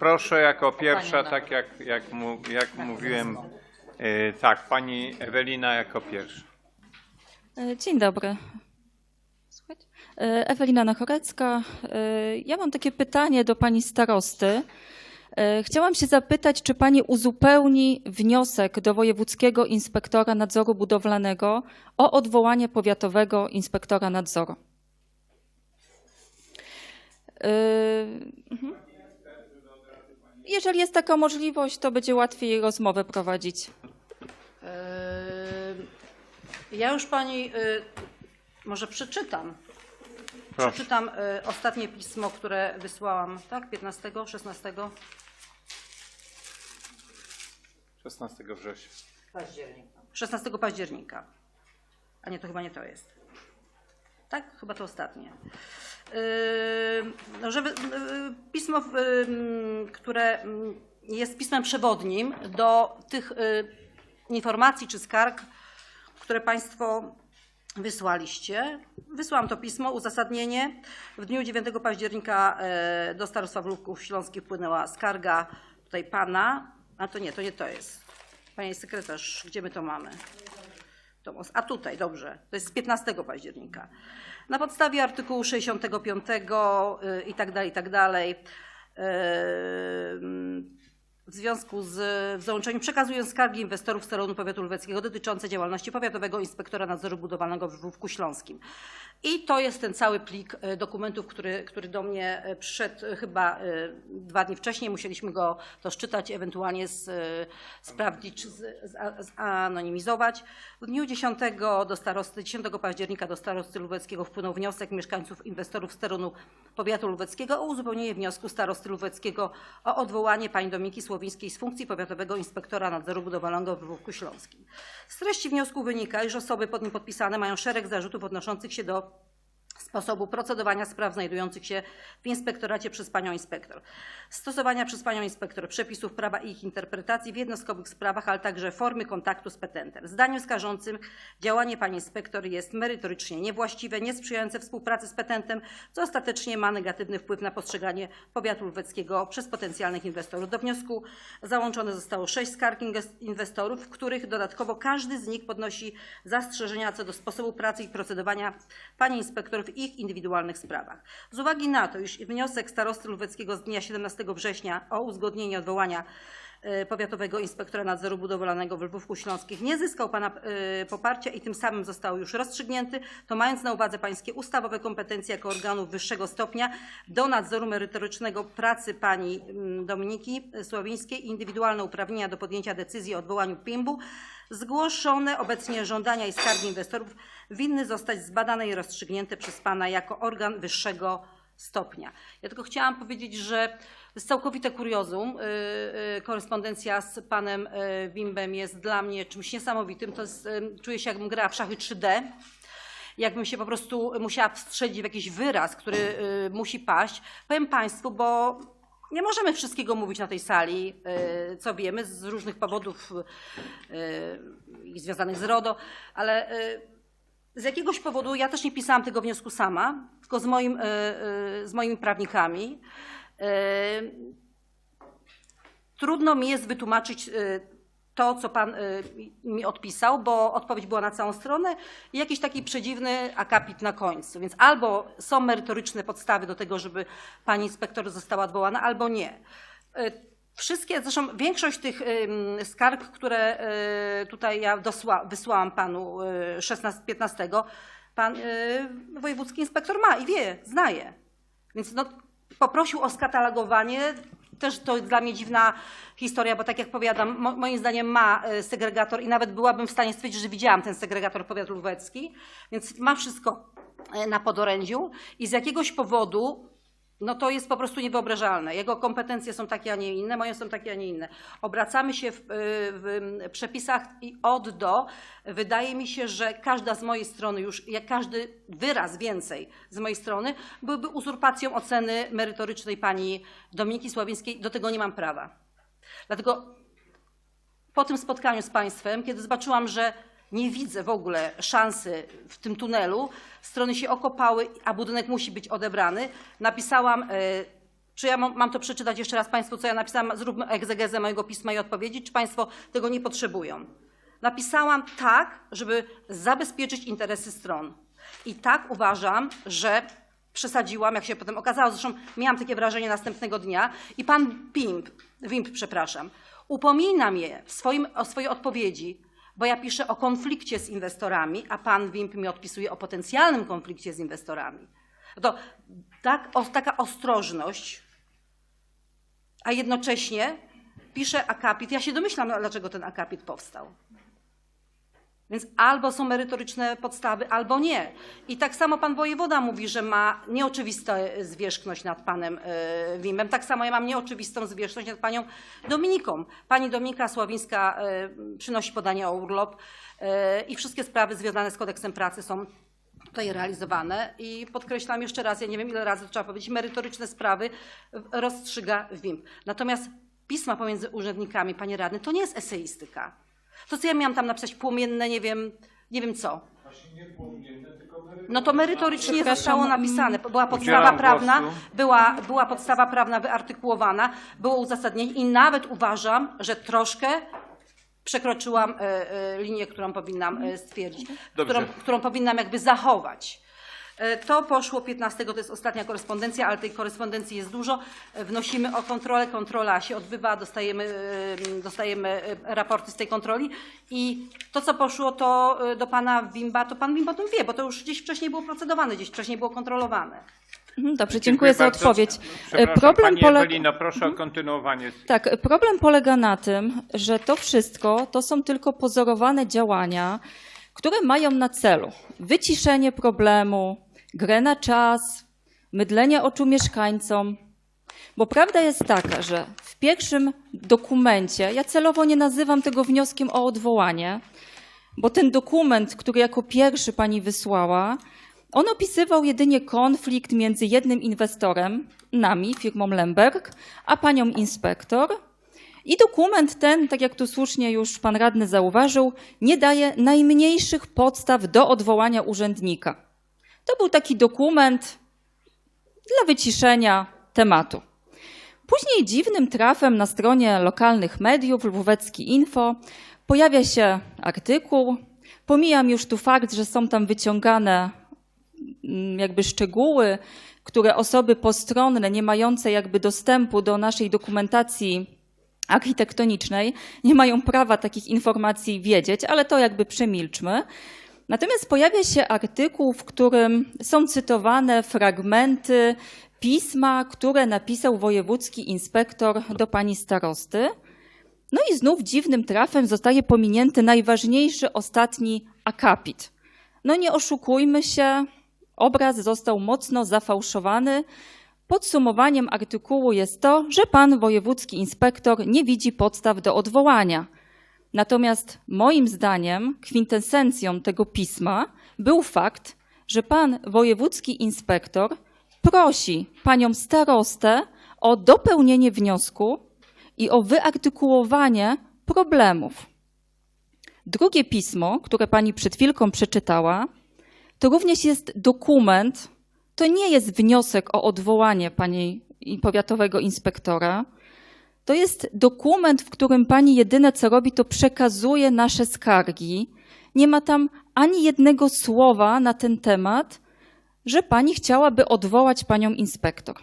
proszę jako pierwsza, tak jak, jak, mu, jak mówiłem, e, tak, pani Ewelina jako pierwsza. E, Dzień dobry. Słuchać? E, Ewelina Nachorecka. E, Ja mam takie pytanie do pani starosty. E, Chciałam się zapytać, czy pani uzupełni wniosek do wojewódzkiego inspektora nadzoru budowlanego o odwołanie powiatowego inspektora nadzoru. E, mhm. Jeżeli jest taka możliwość, to będzie łatwiej rozmowę prowadzić. Yy, Ja już pani yy, może przeczytam. Proszę. Przeczytam yy, ostatnie pismo, które wysłałam, tak? 15, 16 16 września. października. 16 października. A nie, to chyba nie to jest. Tak? Chyba to ostatnie. Yy, no, żeby, yy, pismo, yy, które yy, jest pismem przewodnim do tych informacji czy skarg, które Państwo wysłaliście. Wysłałam to pismo, uzasadnienie. W dniu 9 października do Starostwa Wróbków Śląskich wpłynęła skarga tutaj pana, a to nie, to nie to jest. Panie sekretarz, gdzie my to mamy? A tutaj, dobrze, to jest z 15 października. Na podstawie artykułu 65 y, i tak dalej, i tak dalej. y, W związku z w przekazując skargi inwestorów z terenu powiatu lubeckiego dotyczące działalności powiatowego inspektora nadzoru budowlanego w Lwówku Śląskim. I to jest ten cały plik e, dokumentów, który, który do mnie e, przyszedł e, chyba dwa dni wcześniej. Musieliśmy go to szczytać, ewentualnie z, sprawdzić, z, z, zanonimizować. W dniu 10 do starosty, 10 października do starosty lubeckiego wpłynął wniosek mieszkańców inwestorów z terenu powiatu lubeckiego o uzupełnienie wniosku starosty lubeckiego o odwołanie pani Dominiki Słowińskiej z funkcji powiatowego inspektora nadzoru budowlanego w Lwówku Śląskim. Z treści wniosku wynika, iż osoby pod nim podpisane mają szereg zarzutów odnoszących się do sposobu procedowania spraw znajdujących się w inspektoracie przez panią inspektor, stosowania przez panią inspektor przepisów prawa i ich interpretacji w jednostkowych sprawach, ale także formy kontaktu z petentem. Zdaniem skarżącym działanie pani inspektor jest merytorycznie niewłaściwe, niesprzyjające współpracy z petentem, co ostatecznie ma negatywny wpływ na postrzeganie powiatu lubeckiego przez potencjalnych inwestorów. Do wniosku załączone zostało sześć skarg inwestorów, w których dodatkowo każdy z nich podnosi zastrzeżenia co do sposobu pracy i procedowania pani inspektor w ich indywidualnych sprawach. Z uwagi na to, iż wniosek starosty lubeckiego z dnia 17 września o uzgodnienie odwołania e, powiatowego inspektora nadzoru budowlanego w Lwówku Śląskich nie zyskał pana e, poparcia i tym samym został już rozstrzygnięty, to mając na uwadze pańskie ustawowe kompetencje jako organu wyższego stopnia do nadzoru merytorycznego pracy pani mm, Dominiki Sławińskiej i indywidualne uprawnienia do podjęcia decyzji o odwołaniu PIMB-u, zgłoszone obecnie żądania i skargi inwestorów winny zostać zbadane i rozstrzygnięte przez pana jako organ wyższego stopnia. Ja tylko chciałam powiedzieć, że jest całkowite kuriozum. Yy, yy, Korespondencja z panem yy, Wimbem jest dla mnie czymś niesamowitym. To jest, czuję się, jakbym grała w szachy 3D. Jakbym się po prostu musiała wstrzelić w jakiś wyraz, który musi paść. Powiem państwu, bo nie możemy wszystkiego mówić na tej sali, yy, co wiemy, z różnych powodów i związanych z RODO, ale yy, z jakiegoś powodu, ja też nie pisałam tego wniosku sama, tylko z, moim, y, y, z moimi prawnikami. Y, Trudno mi jest wytłumaczyć y, to, co pan y, mi odpisał, bo odpowiedź była na całą stronę i jakiś taki przedziwny akapit na końcu. Więc albo są merytoryczne podstawy do tego, żeby pani inspektor została odwołana, albo nie. Y, Wszystkie, zresztą większość tych skarg, które y, tutaj ja dosła, wysłałam panu y, 16, 15, pan wojewódzki inspektor ma i wie, znaje. Więc no, poprosił o skatalogowanie. Też to dla mnie dziwna historia, bo tak jak powiadam, mo, moim zdaniem ma y, segregator i nawet byłabym w stanie stwierdzić, że widziałam ten segregator powiat lubecki, więc ma wszystko y, na podorędziu i z jakiegoś powodu no to jest po prostu niewyobrażalne. Jego kompetencje są takie, a nie inne, moje są takie, a nie inne. Obracamy się w, y, w przepisach i od do. Wydaje mi się, że każda z mojej strony już, jak każdy wyraz więcej z mojej strony, byłby uzurpacją oceny merytorycznej pani Dominiki Sławińskiej. Do tego nie mam prawa. Dlatego po tym spotkaniu z Państwem, kiedy zobaczyłam, że nie widzę w ogóle szansy w tym tunelu, strony się okopały, a budynek musi być odebrany, napisałam e, Czy ja mam, to przeczytać jeszcze raz Państwu, co ja napisałam? Zróbmy egzegezę mojego pisma i odpowiedzi, czy Państwo tego nie potrzebują? Napisałam tak, żeby zabezpieczyć interesy stron. I tak uważam, że przesadziłam, jak się potem okazało. Zresztą miałam takie wrażenie następnego dnia. I pan Pimp, Wimp, przepraszam, upomina mnie w swoim, o swojej odpowiedzi, bo ja piszę o konflikcie z inwestorami, a pan Wimp mi odpisuje o potencjalnym konflikcie z inwestorami. To tak, o, taka ostrożność, a jednocześnie pisze akapit. Ja się domyślam, dlaczego ten akapit powstał. Więc albo są merytoryczne podstawy, albo nie. I tak samo pan wojewoda mówi, że ma nieoczywistą zwierzchność nad panem e, Wimem. Tak samo ja mam nieoczywistą zwierzchność nad panią Dominiką. Pani Dominika Sławińska e, przynosi podanie o urlop e, i wszystkie sprawy związane z kodeksem pracy są tutaj realizowane. I podkreślam jeszcze raz, ja nie wiem ile razy to trzeba powiedzieć, merytoryczne sprawy rozstrzyga WIMP. Natomiast pisma pomiędzy urzędnikami, panie radny, to nie jest eseistyka. To co ja miałam tam napisać płomienne, nie wiem, nie wiem co. No to merytorycznie zostało napisane. Była podstawa Udzielam prawna, głosu. była, była podstawa prawna wyartykułowana, było uzasadnienie i nawet uważam, że troszkę przekroczyłam e, e, linię, którą powinnam e, stwierdzić, Dobrze. którą, którą powinnam jakby zachować. E, To poszło 15, to jest ostatnia korespondencja, ale tej korespondencji jest dużo. E, Wnosimy o kontrolę, kontrola się odbywa, dostajemy, dostajemy e, raporty z tej kontroli i to, co poszło to do pana Wimba, to pan Wimba o tym wie, bo to już gdzieś wcześniej było procedowane, gdzieś wcześniej było kontrolowane. Mhm, Dobrze, dziękuję za bardzo. odpowiedź. Problem Pani polega... Ewelino, proszę o kontynuowanie. Tak, problem polega na tym, że to wszystko to są tylko pozorowane działania, które mają na celu wyciszenie problemu, grę na czas, mydlenie oczu mieszkańcom. Bo prawda jest taka, że w pierwszym dokumencie, ja celowo nie nazywam tego wnioskiem o odwołanie, bo ten dokument, który jako pierwszy pani wysłała, on opisywał jedynie konflikt między jednym inwestorem, nami, firmą Lemberg, a panią inspektor. I dokument ten, tak jak tu słusznie już pan radny zauważył, nie daje najmniejszych podstaw do odwołania urzędnika. To był taki dokument dla wyciszenia tematu. Później dziwnym trafem na stronie lokalnych mediów Lwówecki Info pojawia się artykuł. Pomijam już tu fakt, że są tam wyciągane mm, jakby szczegóły, które osoby postronne, nie mające jakby dostępu do naszej dokumentacji architektonicznej, nie mają prawa takich informacji wiedzieć, ale to jakby przemilczmy. Natomiast pojawia się artykuł, w którym są cytowane fragmenty pisma, które napisał wojewódzki inspektor do pani starosty. No i znów dziwnym trafem zostaje pominięty najważniejszy ostatni akapit. No nie oszukujmy się, obraz został mocno zafałszowany. Podsumowaniem artykułu jest to, że pan wojewódzki inspektor nie widzi podstaw do odwołania. Natomiast moim zdaniem kwintesencją tego pisma był fakt, że pan wojewódzki inspektor prosi panią starostę o dopełnienie wniosku i o wyartykułowanie problemów. Drugie pismo, które pani przed chwilką przeczytała, to również jest dokument, to nie jest wniosek o odwołanie pani powiatowego inspektora. To jest dokument, w którym pani jedyne co robi, to przekazuje nasze skargi. Nie ma tam ani jednego słowa na ten temat, że pani chciałaby odwołać panią inspektor.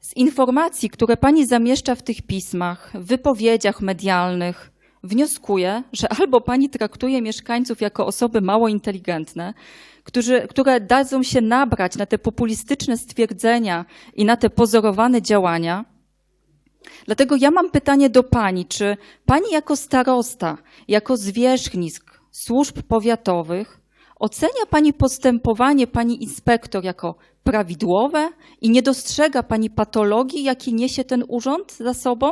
Z informacji, które pani zamieszcza w tych pismach, wypowiedziach medialnych, wnioskuję, że albo pani traktuje mieszkańców jako osoby mało inteligentne, którzy, które dadzą się nabrać na te populistyczne stwierdzenia i na te pozorowane działania. Dlatego ja mam pytanie do pani, czy pani jako starosta, jako zwierzchnisk służb powiatowych ocenia pani postępowanie pani inspektor jako prawidłowe i nie dostrzega pani patologii, jakie niesie ten urząd za sobą?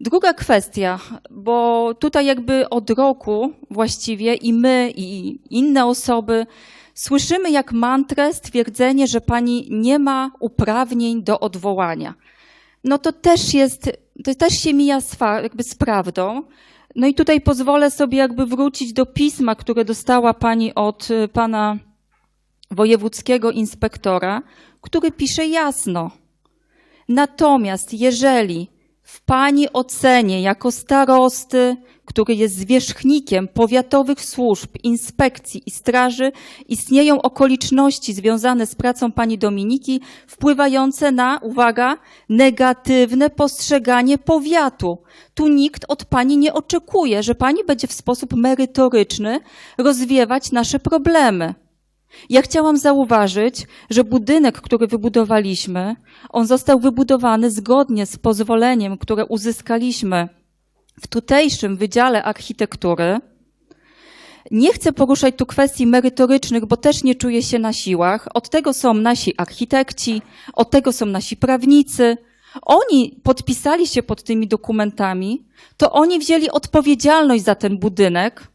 Druga kwestia, bo tutaj jakby od roku właściwie i my, i inne osoby słyszymy jak mantrę stwierdzenie, że pani nie ma uprawnień do odwołania. No to też jest, to też się mija z, jakby z prawdą. No i tutaj pozwolę sobie jakby wrócić do pisma, które dostała pani od y, pana wojewódzkiego inspektora, który pisze jasno. Natomiast jeżeli w Pani ocenie jako starosty, który jest zwierzchnikiem powiatowych służb, inspekcji i straży, istnieją okoliczności związane z pracą Pani Dominiki wpływające na, uwaga, negatywne postrzeganie powiatu. Tu nikt od Pani nie oczekuje, że Pani będzie w sposób merytoryczny rozwiewać nasze problemy. Ja chciałam zauważyć, że budynek, który wybudowaliśmy, on został wybudowany zgodnie z pozwoleniem, które uzyskaliśmy w tutejszym Wydziale Architektury. Nie chcę poruszać tu kwestii merytorycznych, bo też nie czuję się na siłach. Od tego są nasi architekci, od tego są nasi prawnicy. Oni podpisali się pod tymi dokumentami, to oni wzięli odpowiedzialność za ten budynek.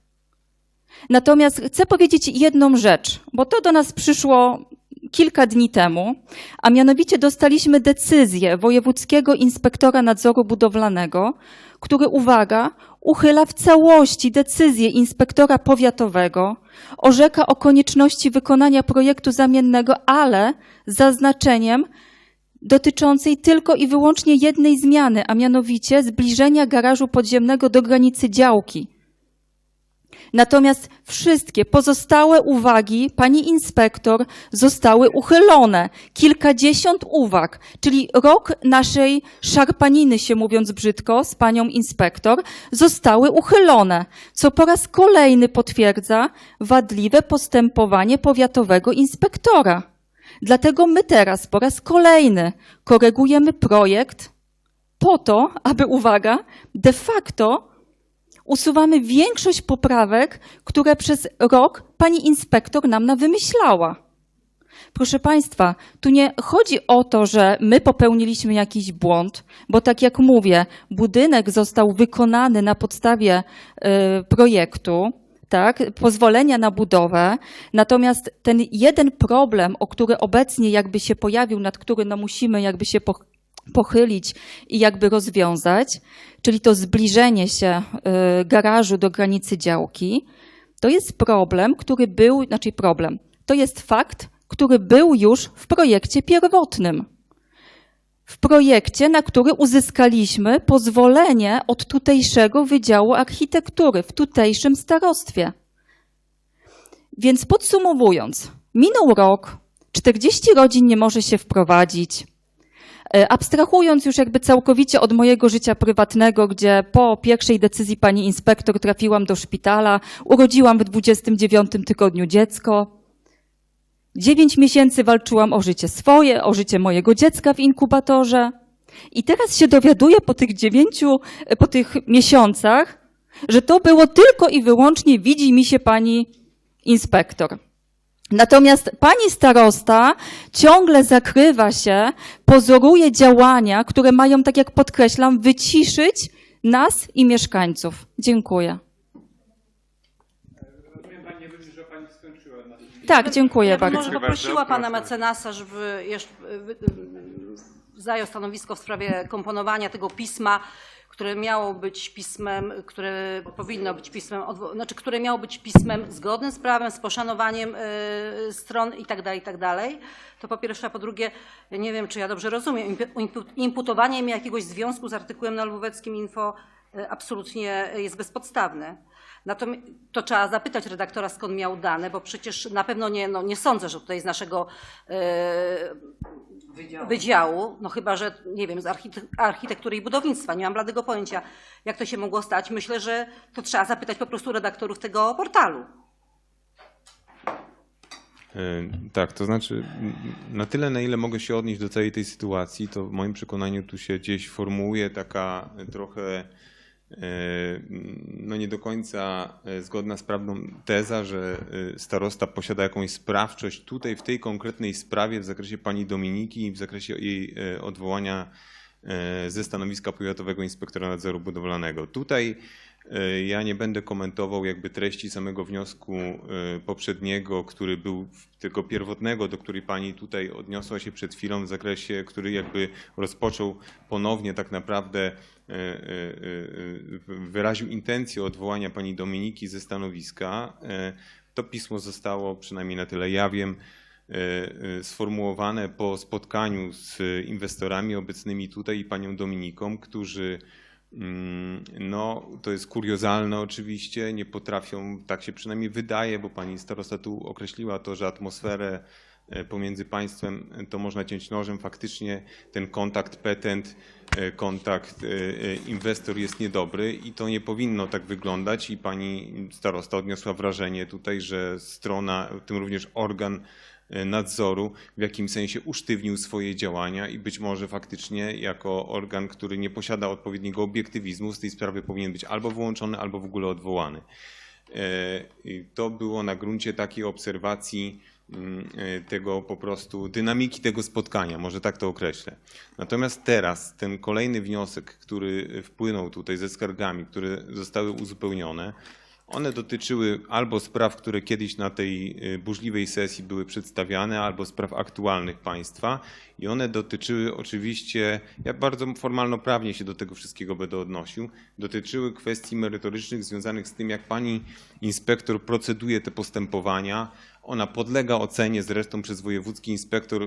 Natomiast chcę powiedzieć jedną rzecz, bo to do nas przyszło kilka dni temu, a mianowicie dostaliśmy decyzję Wojewódzkiego Inspektora Nadzoru Budowlanego, który, uwaga, uchyla w całości decyzję inspektora powiatowego, orzeka o konieczności wykonania projektu zamiennego, ale zaznaczeniem dotyczącej tylko i wyłącznie jednej zmiany, a mianowicie zbliżenia garażu podziemnego do granicy działki. Natomiast wszystkie pozostałe uwagi pani inspektor zostały uchylone. Kilkadziesiąt uwag, czyli rok naszej szarpaniny, się mówiąc brzydko, z panią inspektor, zostały uchylone, co po raz kolejny potwierdza wadliwe postępowanie powiatowego inspektora. Dlatego my teraz po raz kolejny korygujemy projekt po to, aby, uwaga, de facto usuwamy większość poprawek, które przez rok pani inspektor nam nawymyślała. Proszę Państwa, tu nie chodzi o to, że my popełniliśmy jakiś błąd, bo tak jak mówię, budynek został wykonany na podstawie y, projektu, tak, pozwolenia na budowę, natomiast ten jeden problem, o który obecnie jakby się pojawił, nad który no musimy jakby się pochylić i jakby rozwiązać, czyli to zbliżenie się y, garażu do granicy działki, to jest problem, który był, znaczy problem, to jest fakt, który był już w projekcie pierwotnym. W projekcie, na który uzyskaliśmy pozwolenie od tutejszego Wydziału Architektury w tutejszym starostwie. Więc podsumowując, minął rok, 40 rodzin nie może się wprowadzić. E, Abstrahując już jakby całkowicie od mojego życia prywatnego, gdzie po pierwszej decyzji pani inspektor trafiłam do szpitala, urodziłam w 29 tygodniu dziecko. Dziewięć miesięcy walczyłam o życie swoje, o życie mojego dziecka w inkubatorze. I teraz się dowiaduję po tych dziewięciu, e, po tych miesiącach, że to było tylko i wyłącznie widzi mi się pani inspektor. Natomiast pani starosta ciągle zakrywa się, pozoruje działania, które mają, tak jak podkreślam, wyciszyć nas i mieszkańców. Dziękuję. że pani skończyła. Tak, dziękuję Ja bym bardzo. może Dziękuję poprosiła bardzo, pana mecenasa, żeby jeszcze y, y, zajął stanowisko w sprawie komponowania tego pisma, które miało być pismem, które powinno być pismem, znaczy, które miało być pismem zgodnym z prawem, z poszanowaniem y, stron i tak dalej, i tak. To po pierwsze, a po drugie, nie wiem, czy ja dobrze rozumiem, impu- impu- imputowanie mi jakiegoś związku z artykułem na Lwóweckim Info absolutnie jest bezpodstawne. Natomiast to trzeba zapytać redaktora, skąd miał dane, bo przecież na pewno nie, no nie sądzę, że tutaj z naszego e, wydziału. no chyba, że nie wiem, z archite- architektury i budownictwa, nie mam bladego pojęcia, jak to się mogło stać. Myślę, że to trzeba zapytać po prostu redaktorów tego portalu. E, Tak, to znaczy na tyle, na ile mogę się odnieść do całej tej sytuacji, to w moim przekonaniu tu się gdzieś formułuje taka trochę no nie do końca e, zgodna z prawdą teza, że e, starosta posiada jakąś sprawczość tutaj w tej konkretnej sprawie w zakresie pani Dominiki i w zakresie jej odwołania ze stanowiska powiatowego inspektora nadzoru budowlanego. Tutaj ja nie będę komentował jakby treści samego wniosku poprzedniego, który był tego pierwotnego, do której pani tutaj odniosła się przed chwilą w zakresie, który jakby rozpoczął ponownie tak naprawdę wyraził intencję odwołania pani Dominiki ze stanowiska. E, To pismo zostało, przynajmniej na tyle ja wiem, e, sformułowane po spotkaniu z inwestorami obecnymi tutaj i panią Dominiką, którzy mm, no, to jest kuriozalne oczywiście, nie potrafią, tak się przynajmniej wydaje, bo pani starosta tu określiła to, że atmosferę e, pomiędzy państwem e, to można ciąć nożem. Faktycznie ten kontakt petent, e, kontakt e, e, inwestor jest niedobry i to nie powinno tak wyglądać i pani starosta odniosła wrażenie tutaj, że strona, w tym również organ e, nadzoru w jakim sensie usztywnił swoje działania i być może faktycznie jako organ, który nie posiada odpowiedniego obiektywizmu z tej sprawy powinien być albo wyłączony, albo w ogóle odwołany. E, To było na gruncie takiej obserwacji e, tego po prostu dynamiki tego spotkania, może tak to określę. Natomiast teraz ten kolejny wniosek, który wpłynął tutaj ze skargami, które zostały uzupełnione, one dotyczyły albo spraw, które kiedyś na tej y, burzliwej sesji były przedstawiane, albo spraw aktualnych państwa. I one dotyczyły oczywiście, ja bardzo formalno-prawnie się do tego wszystkiego będę odnosił, dotyczyły kwestii merytorycznych związanych z tym, jak pani inspektor proceduje te postępowania. Ona podlega ocenie zresztą przez wojewódzki inspektor,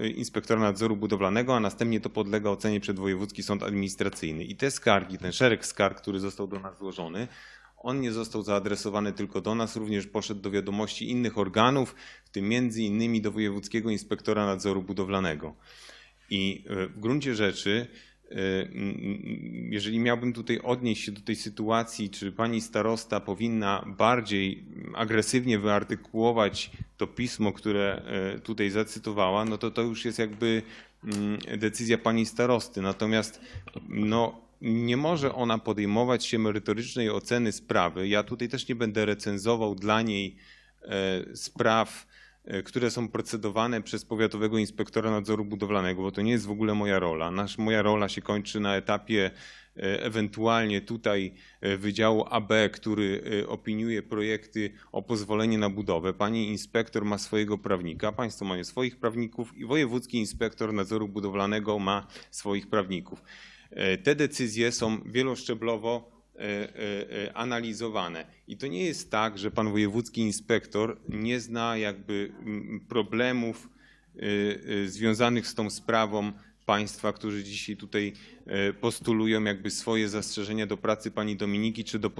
y, inspektora nadzoru budowlanego, a następnie to podlega ocenie przez wojewódzki sąd administracyjny. I te skargi, ten szereg skarg, który został do nas złożony, on nie został zaadresowany tylko do nas, również poszedł do wiadomości innych organów, w tym między innymi do Wojewódzkiego Inspektora Nadzoru Budowlanego. I e, w gruncie rzeczy, e, jeżeli miałbym tutaj odnieść się do tej sytuacji, czy pani starosta powinna bardziej agresywnie wyartykułować to pismo, które e, tutaj zacytowała, no to to już jest jakby mm, decyzja pani starosty. Natomiast no, nie może ona podejmować się merytorycznej oceny sprawy. Ja tutaj też nie będę recenzował dla niej e, spraw, e, które są procedowane przez powiatowego inspektora nadzoru budowlanego, bo to nie jest w ogóle moja rola. Nasz, moja rola się kończy na etapie e, ewentualnie tutaj Wydziału AB, który opiniuje projekty o pozwolenie na budowę. Pani inspektor ma swojego prawnika, państwo mają swoich prawników i wojewódzki inspektor nadzoru budowlanego ma swoich prawników. E, Te decyzje są wieloszczeblowo e, e, analizowane. I to nie jest tak, że pan wojewódzki inspektor nie zna jakby problemów związanych z tą sprawą państwa, którzy dzisiaj tutaj postulują jakby swoje zastrzeżenia do pracy pani Dominiki czy do